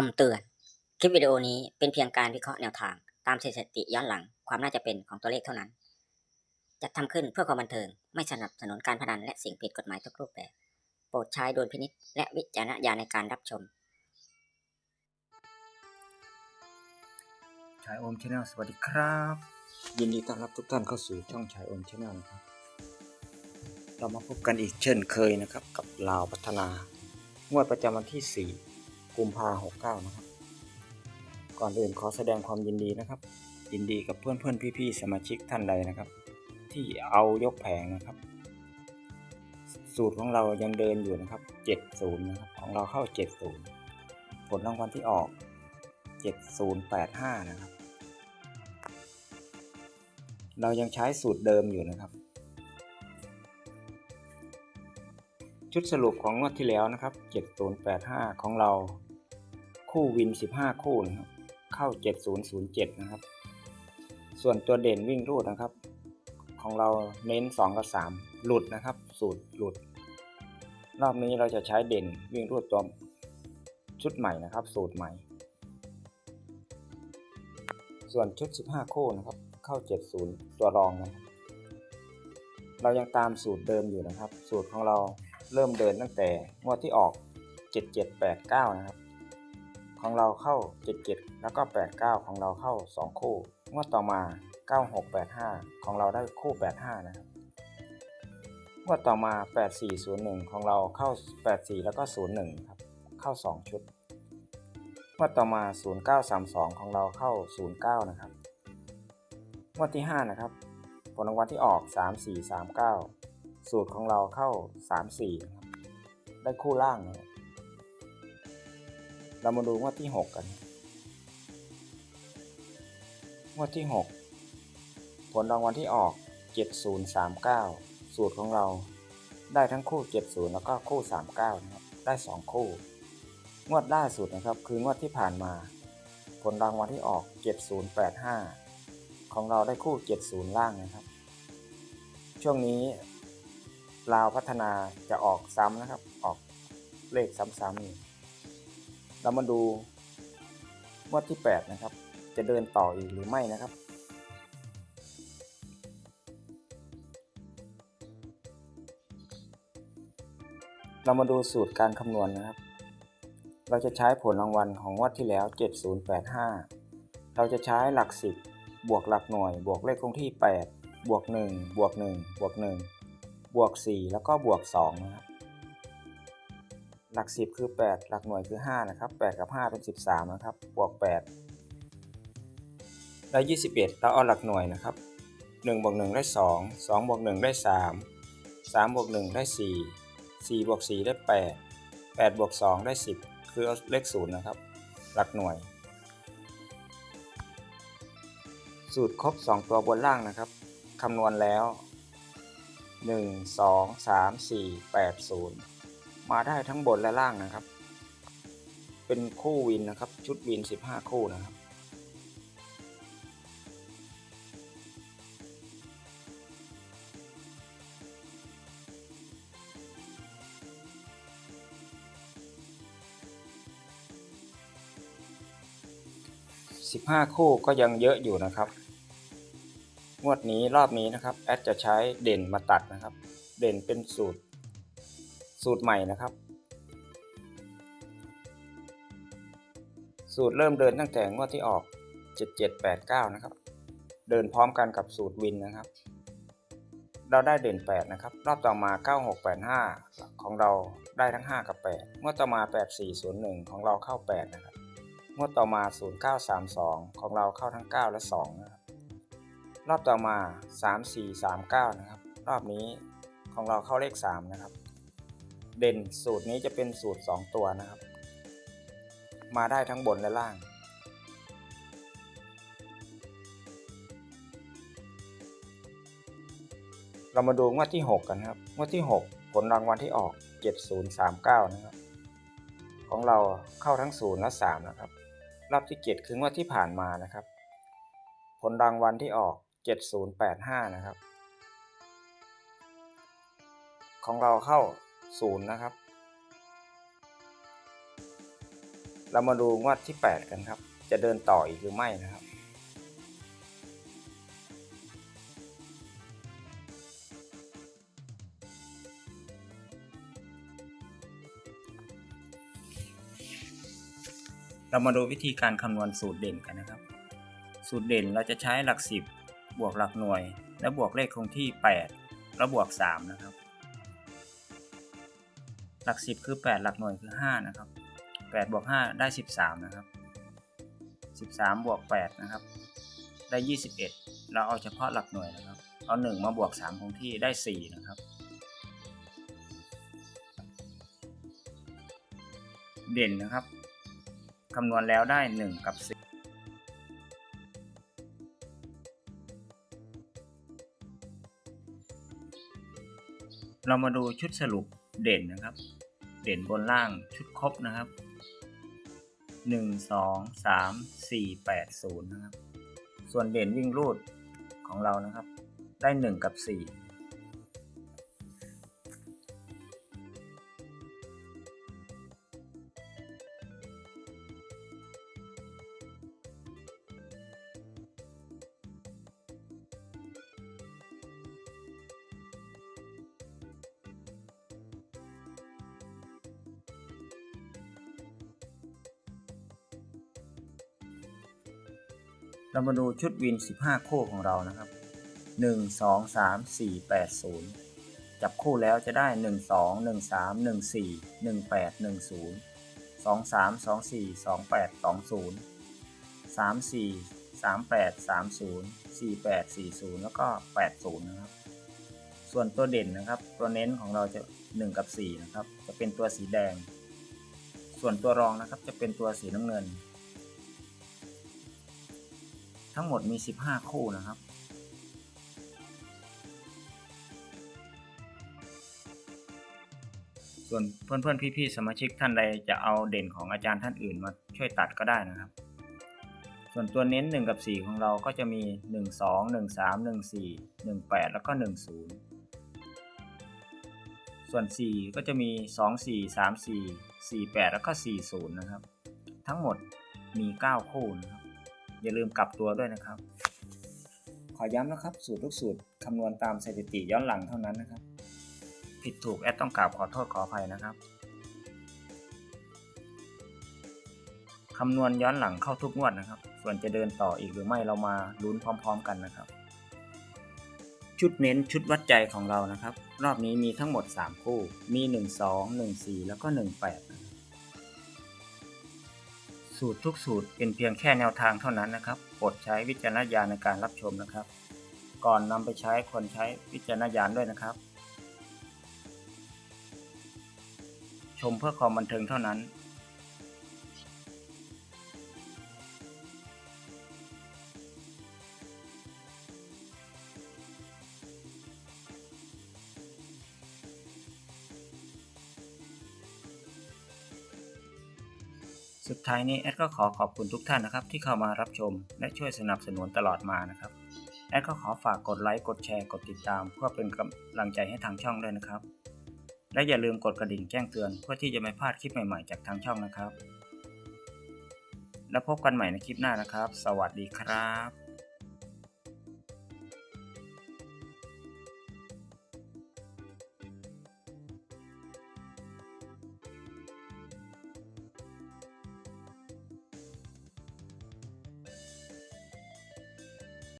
คำเตือน คลิปวิดีโอนี้เป็นเพียงการวิเคราะห์แนวทาง ตามสถิติย้อนหลังความน่าจะเป็นของตัวเลขเท่านั้น จัดทำขึ้นเพื่อความบันเทิง ไม่สนับสนุนการพนันและสิ่งผิดกฎหมายทุกรูปแบบ โปรดใช้โดยพินิจและวิจารณญาณในการรับชม ชายโอมชาแนลสวัสดีครับ ยินดีต้อนรับทุกท่านเข้าสู่ช่องชายโอมชาแนลนะครับ เรามาพบกันอีกเช่นเคยนะครับ กับลาวพัฒนางวดประจำวันที่ 4 กุมภาหกเก้านะครับ ก่อนอื่นขอแสดงความยินดีนะครับ ยินดีกับเพื่อนเพื่อนพี่ๆสมาชิกท่านใดนะครับ ที่เอายกแผงนะครับ สูตรของเรายังเดินอยู่นะครับ70นะครับของเราเข้า70ผลรางวัลที่ออก7085นะครับ เรายังใช้สูตรเดิมอยู่นะครับชุดสรุปของงวดที่แล้วนะครับ 7085 ของเรา คู่วิน 15 คู่นะครับ เข้า 7007 นะครับ ส่วนตัวเด่นวิ่งรูดนะครับ ของเราเน้น 2 กับ 3 หลุดนะครับ สูตรหลุด รอบนี้เราจะใช้เด่นวิ่งรูดตัวชุดใหม่นะครับ สูตรใหม่ ส่วนชุด 15 คู่นะครับ เข้า 70 ตัวรองนะครับ เรายังตามสูตรเดิมอยู่นะครับ สูตรของเราเริ่มเดินตั้งแต่งวดที่ออก 7789 นะครับ ของเราเข้า 77 แล้วก็ 89 ของเราเข้า 2 คู่ งวดต่อมา 9685 ของเราได้คู่ 85 นะครับ งวดต่อมา 8401 ของเราเข้า 84 แล้วก็ 01 ครับ เข้า 2 ชุด งวดต่อมา 0932 ของเราเข้า 09 นะครับ งวดที่ 5 นะครับ ผลรางวัลที่ออก 3439 สูตรของเราเข้า 34 นะครับ ได้คู่ล่างนะครับ เรามาดูงวดที่ 6 กัน งวดที่ 6 ผลรางวัลที่ออก 7039 สูตรของเราได้ทั้งคู่ 70 แล้วก็คู่ 39นะครับได้ 2 คู่ งวดล่าสุดนะครับคืองวดที่ผ่านมา ผลรางวัลที่ออก 7085 ของเราได้คู่ 70 ล่างนะครับ ช่วงนี้ลาวพัฒนาจะออกซ้ำนะครับ ออกเลขซ้ำๆนี่ เรามาดูงวดที่ 8 นะครับ จะเดินต่ออีกหรือไม่นะครับ เรามาดูสูตรการคำนวณนะครับ เราจะใช้ผลรางวัลของงวดที่แล้ว 7085 เราจะใช้หลัก 10 บวกหลักหน่วย บวกเลขคงที่ 8 บวก 1 บวก 1 บวก 1 บวก 4 แล้วก็บวก 2 นะครับ หลัก 10 คือ 8 หลักหน่วยคือ 5 นะครับ 8 กับ 5 เป็น 13 นะครับ บวก 8 ได้ 21 เราเอาหลักหน่วยนะครับ 1 บวก 1 ได้ 2 2 บวก 1 ได้ 3 3 บวก 1 ได้ 4 4 บวก 4 ได้ 8 8 บวก 2 ได้ 10 คือเอาเลข0นะครับ หลักหน่วย สูตรครบ 2 ตัวบนล่างนะครับ คำนวณแล้ว 1 2 3 4 8 0 มาได้ทั้งบนและล่างนะครับ เป็นคู่วินนะครับ ชุดวิน 15 คู่นะครับ 15 คู่ก็ยังเยอะอยู่นะครับงวดนี้รอบนี้นะครับแอดจะใช้เด่นมาตัดนะครับ เด่นเป็นสูตร สูตรใหม่นะครับ สูตรเริ่มเดินตั้งแต่งวดที่ออก 7789 นะครับ เดินพร้อมกันกับสูตรวินนะครับ เราได้เด่น 8 นะครับ รอบต่อมา 9685 ของเราได้ทั้ง 5 กับ 8 งวดต่อมา 8401 ของเราเข้า 8 นะครับ งวดต่อมา 0932 ของเราเข้าทั้ง 9 และ 2 นะครับ รอบต่อมา 3439 นะครับ รอบนี้ของเราเข้าเลข 3 นะครับ เด่นสูตรนี้จะเป็นสูตร 2 ตัวนะครับ มาได้ทั้งบนและล่าง เรามาดูงวดที่ 6 กันครับงวดที่ 6 ผลรางวัลที่ออก 7039 นะครับ ของเราเข้าทั้ง 0 และ 3 นะครับรอบที่ 7 คืองวดที่ผ่านมานะครับ ผลรางวัลที่ออก 7085 นะครับ ของเราเข้า 0นะครับ เรามาดูงวดที่ 8 กันครับ จะเดินต่ออีกหรือไม่นะครับ เรามาดูวิธีการคำนวณสูตรเด่นกันนะครับ สูตรเด่นเราจะใช้หลัก 10 บวกหลักหน่วย และบวกเลขคงที่ 8 แล้วบวก 3 นะครับ หลัก 10 คือ 8 หลักหน่วยคือ 5 นะครับ8บวก5ได้ 13 นะครับ 13 บวก 8 นะครับ ได้ 21 เราเอาเฉพาะหลักหน่วยนะครับ เอา 1 มาบวก 3 คงที่ได้ 4 นะครับ เด่นนะครับ คำนวณแล้วได้ 1 กับ10เรามาดูชุดสรุป เด่นนะครับ เด่นบนล่างชุดครบนะครับ 1 2 3 4 8 0 นะครับ ส่วนเด่นวิ่งรูดของเรานะครับ ได้ 1 กับ 4 เรามาดูชุดวิน 15 คู่ของเรานะครับ 1 2 3 4 8 0 จับคู่แล้วจะได้ 1 2 1 3 1 4 1 8 1 0 2 3 2 4 2 8 2 0 3 4 3 8 3 0 4 8 4 0 แล้วก็ 80 นะครับ ส่วนตัวเด่นนะครับ ตัวเน้นของเราจะ 1 กับ 4 นะครับ จะเป็นตัวสีแดง ส่วนตัวรองนะครับจะเป็นตัวสีน้ำเงิน ทั้งหมดมี 15 คู่นะครับส่วนเพื่อนๆ พี่ๆ สมาชิกท่านใดจะเอาเด่นของอาจารย์ท่านอื่นมาช่วยตัดก็ได้นะครับ ส่วนตัวเน้น 1 กับ 4 ของเราก็จะมี 1 2 1 3 1 4 1 8 แล้วก็ 1 0 ส่วน 4 ก็จะมี 2 4 3 4 4 8 แล้วก็ 4 0 นะครับ ทั้งหมดมี 9 คู่นะครับ อย่าลืมกลับตัวด้วยนะครับ ขอย้ำนะครับ สูตรทุกสูตรคำนวณตามสถิติย้อนหลังเท่านั้นนะครับ ผิดถูกแอดต้องกราบขอโทษขออภัยนะครับคำนวณย้อนหลังเข้าทุกงวดนะครับ ส่วนจะเดินต่ออีกหรือไม่เรามาลุ้นพร้อม ๆ กันนะครับ ชุดเน้นชุดวัดใจของเรานะครับ รอบนี้มีทั้งหมด 3 คู่ มี 1 2 1 4 แล้วก็ 1 8นะ สูตรทุกสูตรเป็นเพียงแค่แนวทางเท่านั้นนะครับโปรดใช้วิจารณญาณในการรับชมนะครับ ก่อนนำไปใช้ควรใช้วิจารณญาณด้วยนะครับ ชมเพื่อความบันเทิงเท่านั้น สุดท้ายนี้แอดก็ขอขอบคุณทุกท่านนะครับที่เข้ามารับชม และช่วยสนับสนุนตลอดมานะครับแอดก็ขอฝากกดไลค์กดแชร์กดติดตาม เพื่อเป็นกำลังใจให้ทางช่องด้วยนะครับ และอย่าลืมกดกระดิ่งแจ้งเตือนเพื่อที่จะไม่พลาดคลิปใหม่ๆจากทางช่องนะครับ แล้วพบกันใหม่ในคลิปหน้านะครับ สวัสดีครับ